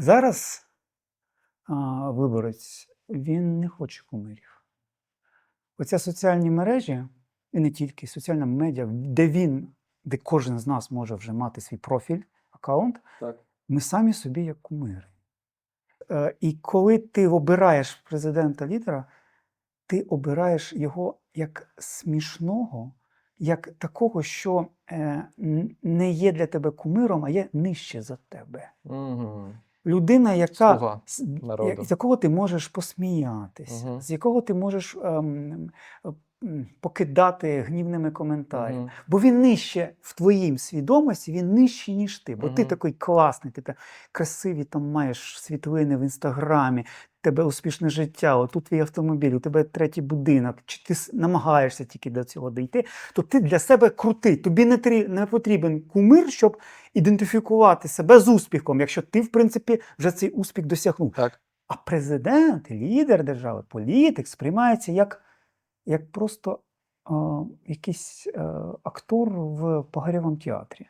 Зараз а, виборець він не хоче кумирів. Оця соціальні мережі, і не тільки соціальна медіа, де він, де кожен з нас може вже мати свій профіль, аккаунт, Так. ми самі собі як кумири. Е, І коли ти обираєш президента лідера, ти обираєш його як смішного, як такого, що е, не є для тебе кумиром, а є нижче за тебе. Угу. Людина, яка з- з якого ти можеш посміятися, угу. з якого ти можеш ем, покидати гнівними коментарями. Мгм. Бо він нижче в твоїм свідомості, він нижче, ніж ти. Бо ти такий класний, ти та красиві там маєш світлини в інстаграмі, тебе успішне життя, отут твій автомобіль, у тебе третій будинок, чи ти намагаєшся тільки до цього дійти, то ти для себе крутий. Тобі не, трі- не потрібен кумир, щоб ідентифікувати себе з успіхом, якщо ти, в принципі, вже цей успіх досягнув. Так. А президент, лідер держави, політик сприймається як, як просто е, якийсь е, актор в погарєвому театрі.